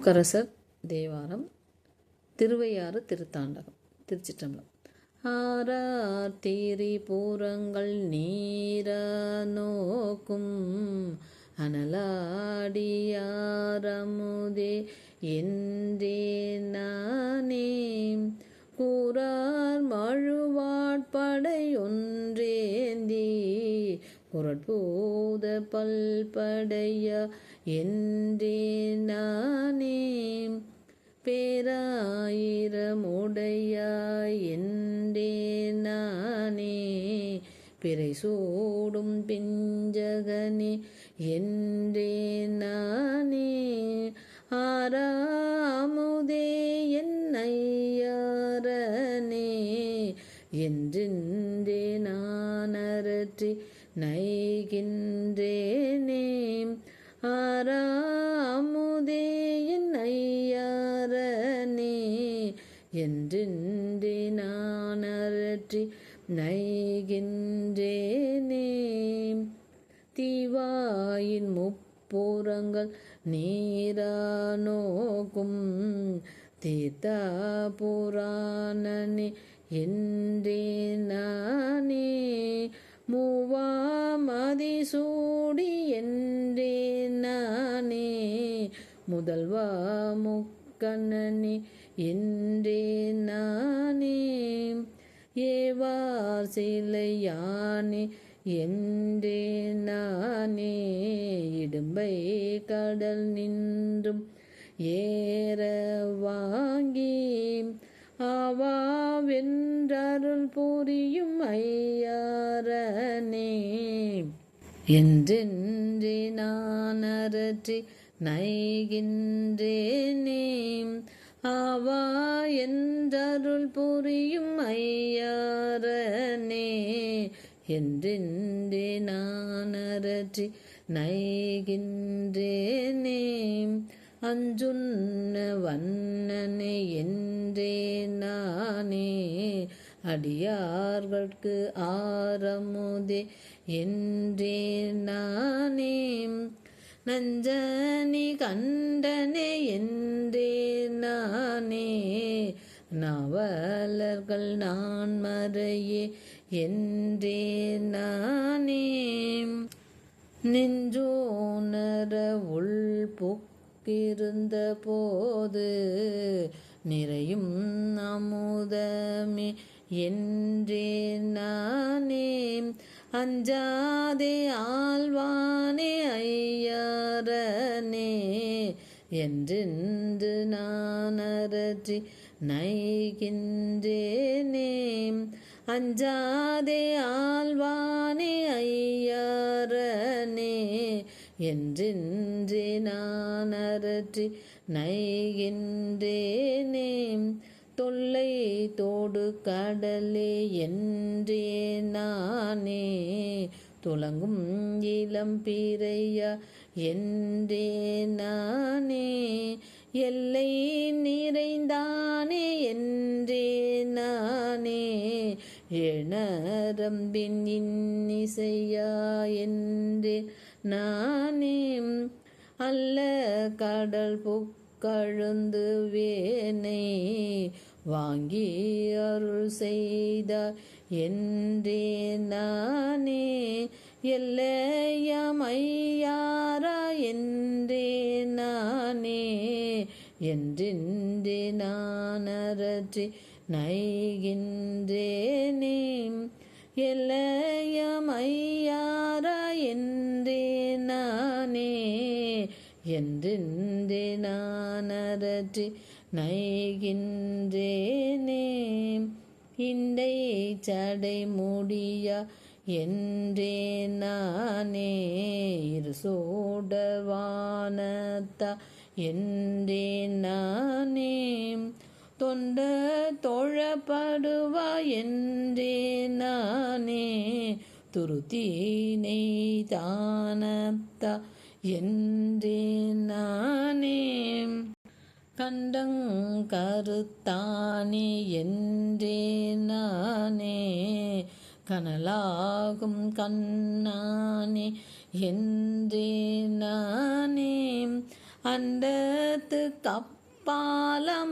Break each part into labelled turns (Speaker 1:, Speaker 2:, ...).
Speaker 1: கரசர் தேவாரம் திருவையாறு திருத்தாண்டகம் திருச்சிற்றம்பலம். ஆறார் திரிபுரங்கள் நீர நோக்கும் அனலாடியாரமுதே என்றே நானே. கூறார் மழுவாட்படையொன்றேந்தீ குரட்பூத பல்படைய என்றே நானே. பேராயிரமுடையாய் என்றே நானே. பிறை சூடும் பிஞ்சகனே என்றே நான். போற்றி நைகின்றேனே. தீவாயின் முப்புறங்கள் நீரா நோக்கும். தீர்த்தா புராணனே என்றே நானே. மூவாமதி சூடி என்றே நானே. முதல்வா முக்கண்ணனே என்றே நானே. ஏவார் சிலையானே என்றே நானே இடும்பை கடல் நின்றும் ஏற வாங்கி ஆவாவென்றருள் புரியும் ஐயாரனே என்றென்றே நான் அரற்றி நைகின்றேனே. ஆவா என்றருள் புரியும் ஐயாரனே என்றின்றி நான் அரற்றி நைகின்றேனே. அஞ்சுன்ன வண்ணனே என்றே நானே அடியார்களுக்கு ஆரமுதே என்றே நானே. நஞ்சனி கண்டனே என்றே நானே. நவலர்கள் நான் மறையே என்றே நானே. நெஞ்சோனர உள் புக்கிருந்த போது நிறையும் அமுதமே என்றே நானே. அஞ்சாதே ஆழ்வானே ஐயாரனே என்றென்று நான் அரற்றி நைகின்றேனே. அஞ்சாதே ஆழ்வானே ஐயாரனே என்றென்றே நான் அரற்றி நைகின்றேனே. தொல்லை தோடு கடலே என்றே நானே. துலங்கும் இளம் பிறையா என்றே நானே. எல்லை நிறைந்தானே என்றே நானே. எனரம்பின் இன்னிசையா என்றே நானே. அல்ல கடல் புக்கழுந்து வேனை வாங்கி அருள் செய்தார் என்றே நானே எல்லையமையாரா என்றே நானே என்றென்றே நான் நைகின்றேனே எல்லையமையாரா என்றே நானே என்றென்றே நான் நைகின்றேனே இண்டை சடை முடியா என்றே நானே. இரு சோடவானத்தா என்றே நானே தொண்ட தோழப்படுவா என்றே நானே. துருத்தீனை தானத்தா என்றே நானே கண்டங்கருத்தானே என்றே நானே. கனலாகும் கண்ணானே என்றே நானே. அண்டத்து கப்பாலமையாரனே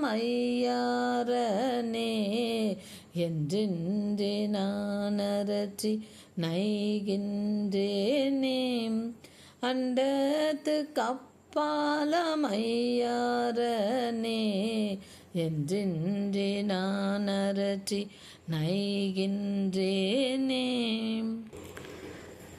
Speaker 1: என்றின்றே நானரற்றி நைகின்றேனே. அண்டத்து கப் பாலமையாரனே என்றின்றி நான் அரற்றி நைகின்றேனே.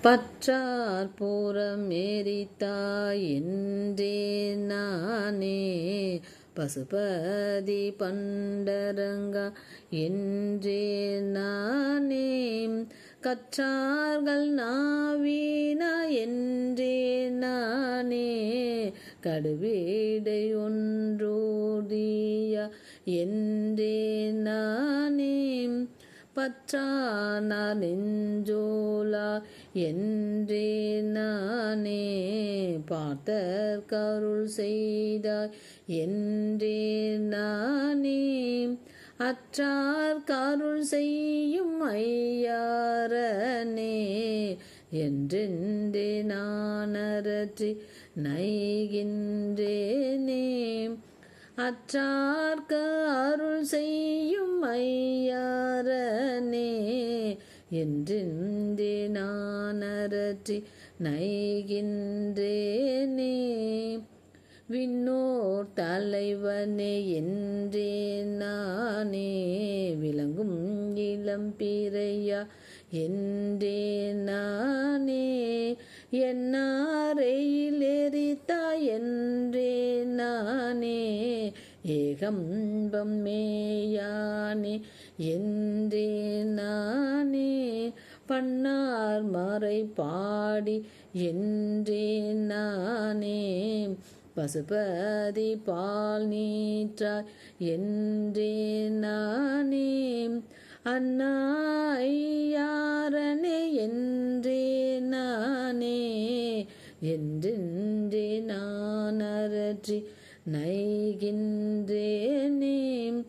Speaker 1: பற்றார் பூரம் எரித்தாய் நானே பசுபதி பண்டரங்கா என்றே நானே. கற்றார்கள் நாவீனா என்றே நானே. கடுவீடை ஒன்றோடியா என்றே நானே. பற்றானா நெஞ்சோலா என்றே நானே. பார்த்தர் கருள் செய்தாய் என்றே நானே. அற்றார் காருள் செய்யும் ஐயாரனே என்றென்றே நானரற்றி நைகின்றேனே. அற்றார்க்கு அருள் செய்யும் ஐயாரனே என்றென்றே நான் அரற்றி நைகின்றேனே. விண்ணோர் தலைவனே என்றே நானே விளங்கும் இளம் பிறையா என்றே நானே என்னாரையில் எரித்தா என்றே நானே ஏகம்பம் மேயானே என்றே நானே பண்ணார் மறை பாடி என்றே நானே பசுபதி பால் நீற்றாய் என்றே நானே. அண்ணாயாரனே என்றே நானே. என்றென்றே நான் அரற்றி நைகின்றேனே.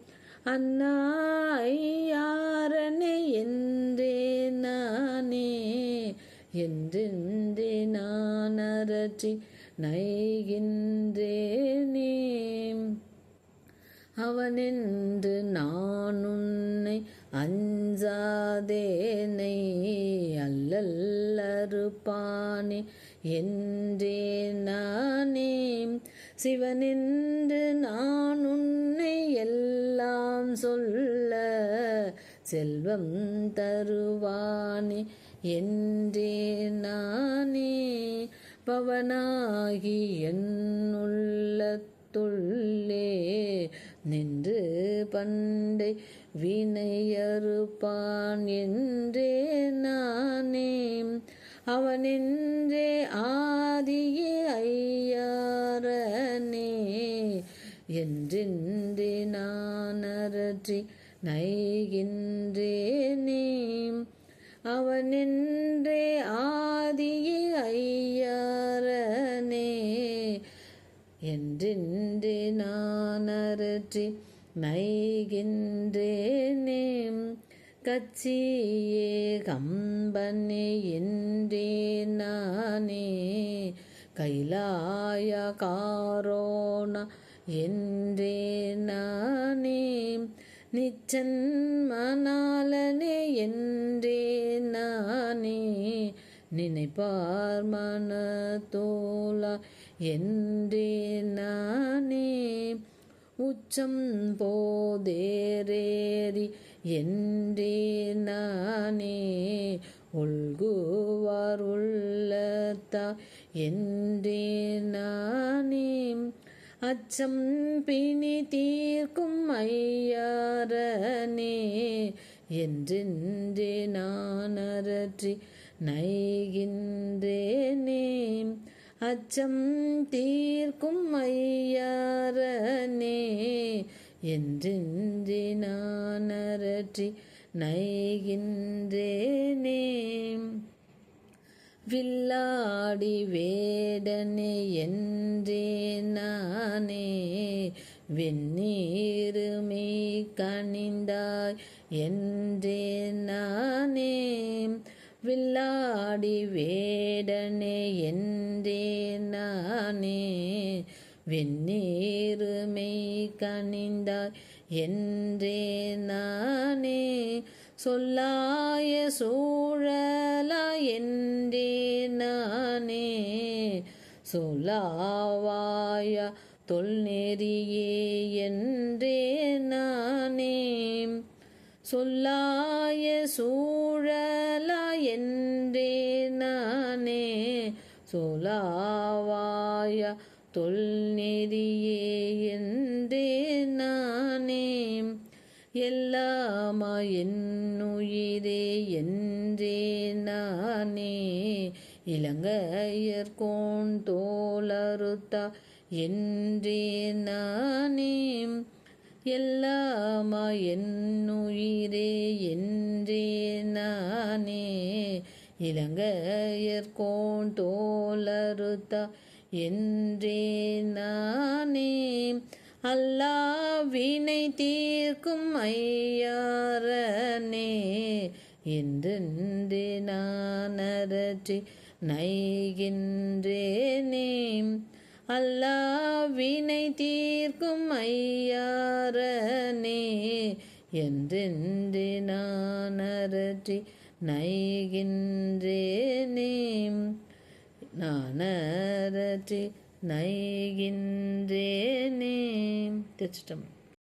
Speaker 1: அண்ணாயாரனே என்றே நானே. என்றென்றே நான் அரற்றி நைகின்றேனே அவனென்று நான் உன்னை அஞ்சாதேனை அல்லல்லறுப்பானே என்றே நானே சிவனென்று நான் உன்னை எல்லாம் சொல்ல செல்வம் தருவானே என்றே நானே பவனாகி என்னுள்ளத்துள்ளே நின்று பண்டை வினையறுப்பான் என்றே நானே. அவனென்றே ஆதியே ஐயாரனே. என்றென்றே நான் அரற்றி நைகின்றேனே. அவனென்றே ஆதியே ஐயாரனே. என்றின்றி நான் அரற்றி நைகின்றேனே. கச்சியே கம்பனே என்றே நானே. கைலாய காரோண என்றே நானே. நிச்சன்மனாலனே என்றே நானே. நினைப்பார் மனதோலா என்றே நானே. உச்சம் போதேரேறி என்றே நானே. உள்குவார் உள்ளத்தா என்றே நானே. அச்சம் பிணி தீர்க்கும் ஐயாரனே என்றென்றே நான் அரற்றி நைகின்றேனே. அச்சம் தீர்க்கும் ஐயாரனே என்றென்றே நான் அரற்றி நைகின்றேனே. வில்லாடி வேடனே என்றே நானே. வெந்நீருமே கனிந்தாய் என்றே நானே. வில்லாடி வேடனே என்றே நானே. வெந்நீருமே கனிந்தாய் என்றே நானே. சொல்லாய சூழலா நானே. சொல்லாவாய தொல்நெறியே என்றே நானே. சொல்லாய சூழலா என்றே நானே. சொலாவாய தொல்நெறியே என்றே நான். எல்லாமா என்னுயிரே என்றே நானே இலங்கையர்கோன் தோலறுத்தா என்றே நானே. எல்லாமா என்னுயிரே என்றே நானே இலங்கையர்கோன் தோலறுத்தா என்றே நானே. அல்லா வினை தீர்க்கும் ஐயாரனே. என்றென்று நான் அரற்றி நைகின்றேனே அல்லா வினை தீர்க்கும் ஐயாரனே. என்றென்று நான் அரற்றி நைகின்றேனே நான் அரற்றி நைகின்றேனே திருச்சிட்டம்பலம்